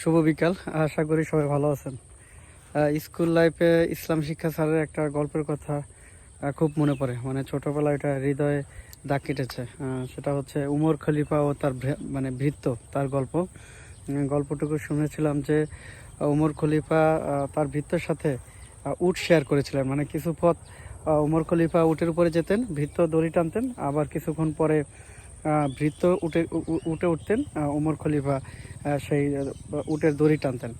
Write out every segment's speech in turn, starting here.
শুভ বিকাল। আশা করি সবাই ভালো আছেন। স্কুল লাইফে ইসলাম শিক্ষা স্যারের একটা গল্পের কথা খুব মনে পড়ে। মানে ছোটবেলায় এটা হৃদয়ে দাগ কেটেছে। সেটা হচ্ছে উমর খলিফা ও তার মানে ভৃত্য, তার গল্প। গল্পটুকু শুনেছিলাম যে উমর খলিফা তার ভৃত্যের সাথে উট শেয়ার করেছিলেন। মানে কিছু পথ উমর খলিফা উটের উপরে যেতেন, ভৃত্য দড়ি টানতেন। আবার কিছুক্ষণ পরে ভৃত্য উঠে উঠে উঠতেন উমর খলিফা সেই উটের দড়ি টানতেন।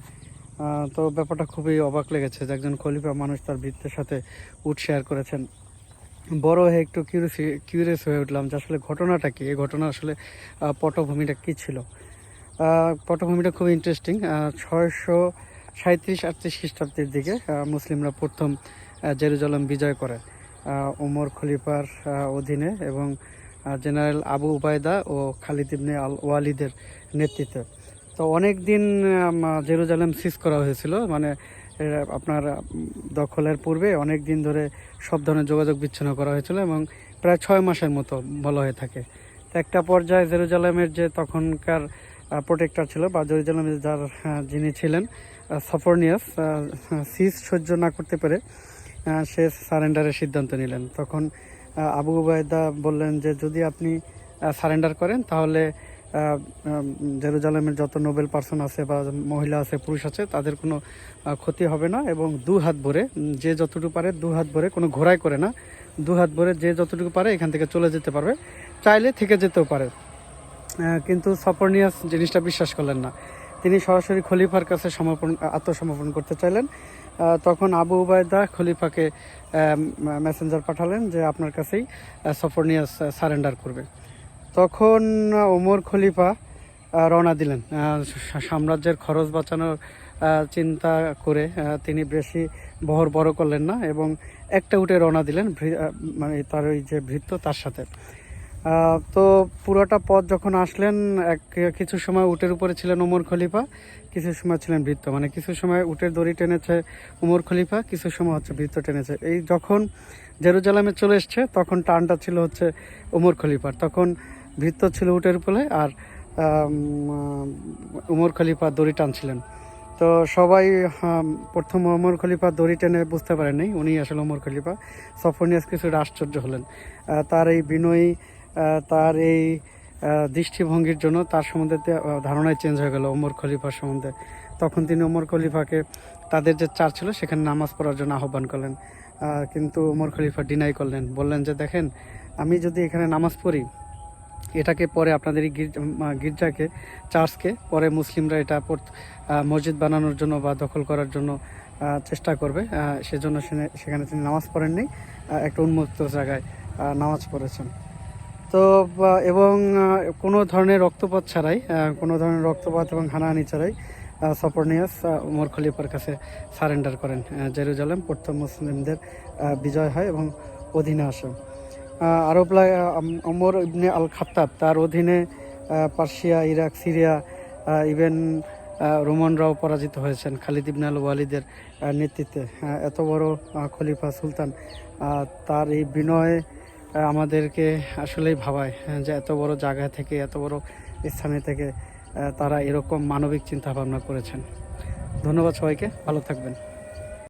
তো ব্যাপারটা খুবই অবাক লেগেছে যে একজন খলিফা মানুষ তার বৃত্তের সাথে উট শেয়ার করেছেন। বড় হয়ে একটু কিউরিয়াস কিউরিয়াস হয়ে উঠলাম যে আসলে ঘটনাটা কি? এই ঘটনা আসলে পটভূমিটা কী ছিল? পটভূমিটা খুব ইন্টারেস্টিং ছয়শো সাঁত্রিশ আটত্রিশ খ্রিস্টাব্দের দিকে মুসলিমরা প্রথম জেরুজালেম বিজয় করে ওমর খলিফার অধীনে এবং জেনারেল আবু উবায়দা ও খালিদ ইবনে আল ওয়ালিদের নেতৃত্বে। তো অনেক দিন জেরুজালেম সিজ করা হয়েছিল। মানে আপনার দখলের পূর্বে অনেক দিন ধরে সব ধরনের যোগাযোগ বিচ্ছিন্ন করা হয়েছিল এবং প্রায় ছয় মাসের মতো বলা হয়ে থাকে। তো একটা পর্যায়ে জেরুজালেমের যে তখনকার প্রোটেক্টর ছিল বা জেরুজালেমের যার যিনি ছিলেন সফরনিয়াস সিজ সহ্য না করতে পেরে সে সারেন্ডারের সিদ্ধান্ত নিলেন। তখন আবু উবায়দা বললেন যে, যদি আপনি সারেন্ডার করেন, তাহলে জেরুজালেমের যত নোবেল পার্সন আছে বা মহিলা আছে, পুরুষ আছে, তাদের কোনো ক্ষতি হবে না এবং দু হাত ভরে যে যতটুকু পারে দু হাত ভরে, কোনো ঘোরাই করে না, দু হাত ভরে যে যতটুকু পারে এখান থেকে চলে যেতে পারবে। চাইলে থেকে যেতেও পারে। কিন্তু সপরনিয়াস জিনিসটা বিশ্বাস করলেন না। তিনি সরাসরি খলিফার কাছে সমর্পণ আত্মসমর্পণ করতে চাইলেন। তখন আবু উবায়দা খলিফাকে মেসেঞ্জার পাঠালেন যে আপনার কাছেই আহ, সফরনিয়াস সারেন্ডার করবে। তখন ওমর খলিফা রওনা দিলেন। সাম্রাজ্যের খরচ বাঁচানোর চিন্তা করে তিনি বেশি বহর বড় করলেন না এবং একটা উঠে রওনা দিলেন মানে তার ওই যে ভৃত্য তার সাথে। তো পুরোটা পথ যখন আসলেন, এক কিছু সময় উটের উপরে ছিলেন ওমর খলিফা, কিছু সময় ছিলেন বৃত্ত মানে কিছু সময় উটের দড়ি টেনেছে উমর খলিফা, কিছু সময় হচ্ছে বৃত্ত টেনেছে। এই যখন জেরুজালামে চলে এসছে, তখন টানটা ছিল হচ্ছে উমর খলিফার। তখন বৃত্ত ছিল উটের উপরে আর উমর খলিফা দড়ি টানছিলেন। তো সবাই প্রথম ওমর খলিফা দড়ি টেনে বুঝতে পারেননি। উনি আসলে ওমর খলিফা। সফর সফরনিয়াস কিছুটা আশ্চর্য হলেন। তার এই বিনয়ী তার এই দৃষ্টিভঙ্গির জন্য তার সম্বন্ধে ধারণায় চেঞ্জ হয়ে গেল ওমর খলিফার সম্বন্ধে। তখন তিনি ওমর খলিফাকে, তাদের যে চার ছিল সেখানে নামাজ পড়ার জন্য আহ্বান করলেন। কিন্তু ওমর খলিফা ডিনাই করলেন। বললেন যে, দেখেন, আমি যদি এখানে নামাজ পড়ি, এটাকে পরে আপনাদের এই গির্জাকে চার্চকে পরে মুসলিমরা এটা মসজিদ বানানোর জন্য বা দখল করার জন্য চেষ্টা করবে। সেজন্য সেখানে তিনি নামাজ পড়েননি। একটা উন্মুক্ত জায়গায় নামাজ পড়েছেন। তো এবং কোনো ধরনের রক্তপাত ছাড়াই কোনো ধরনের রক্তপাত এবং হানাহানি ছাড়াই সপরনিয়াস উমর খলিফার কাছে সারেন্ডার করেন জেরুজালেম। প্রথম মুসলিমদের বিজয় হয় এবং অধীনে আসে আরব ওমর ইবনে আল খাত্তাব তার অধীনে পার্সিয়া ইরাক, সিরিয়া ইভেন রোমানরাও পরাজিত হয়েছেন খালিদ ইবনে আল ওয়ালিদের নেতৃত্বে। এত বড় খলিফা সুলতান তার এই বিনয় আমাদেরকে আসলেই ভাবায় হ্যাঁ, যে এত বড় জায়গা থেকে এত বড় স্থানে থেকে তারা এরকম মানবিক চিন্তা ভাবনা করেছেন। ধন্যবাদ সবাইকে ভালো থাকবেন।